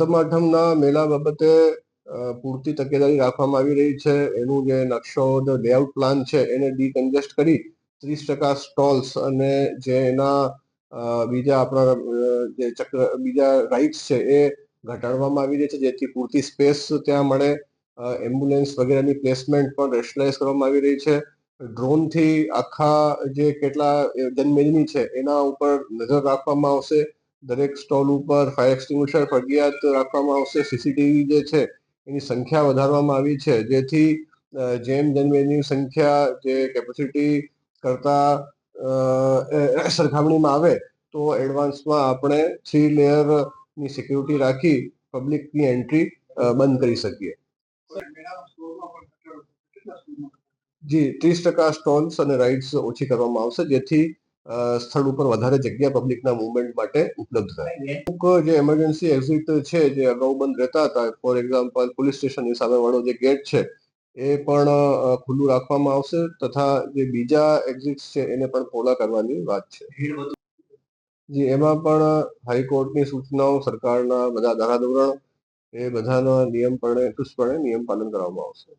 સાતમ આઠમના મેળા બાબતે પૂરતી તકેદારી રાખવામાં આવી રહી છે. એનું જે નકશો લેઆઉટ પ્લાન છે, એને ડીકન્જેસ્ટ કરી ત્રીસ ટકા સ્ટોલ્સ અને જે એના બીજા આપણા જે ચક્ર, બીજા રાઇટ્સ છે, એ ઘટાડવામાં આવી રહી છે, જેથી પૂરતી સ્પેસ ત્યાં મળે. એમ્બ્યુલન્સ વગેરેની પ્લેસમેન્ટ પણ રેશનલાઇઝ કરવામાં આવી રહી છે. ડ્રોનથી આખા જે કેટલા જનમેદની છે, એના ઉપર નજર રાખવામાં આવશે. દરેક સ્ટોલ ઉપર ફાયર એક્સટિંગ્વિશર ફરજિયાત રાખવામાં આવશે. સીસીટીવી જે છે, એની સંખ્યા વધારવામાં આવી છે. જેથી જેમ જનમેદની સંખ્યા જે કેપેસિટી કરતા સરખામણીમાં આવે, તો એડવાન્સમાં આપણે થ્રી લેયરની સિક્યુરિટી રાખી પબ્લિકની એન્ટ્રી બંધ કરી શકીએ. જી, ત્રીસ ટકા સ્ટોલ્સ અને રાઇડ્સ ઓછી કરવામાં આવશે. જેથી સ્થળ ઉપર વધારે જગ્યા પબ્લિકના મુવમેન્ટ માટે ઉપલબ્ધ થાય. અમુક જે એમરજન્સી એક્ઝિટ છે જે અગાઉ બંધ રહેતા હતા ફોર એક્ઝામ્પલ પોલીસ સ્ટેશનની સામેવાળો જે ગેટ છે એ પણ ખુલ્લું રાખવામાં આવશે તથા જે બીજા એક્ઝિટ છે એને પણ પહોળા કરવાની વાત છે. જી એમાં પણ હાઈકોર્ટની સૂચનાઓ સરકારના બધા ધારાધોરણ એ બધાના નિયમપણે ચુસ્તપણે નિયમ પાલન કરવામાં આવશે.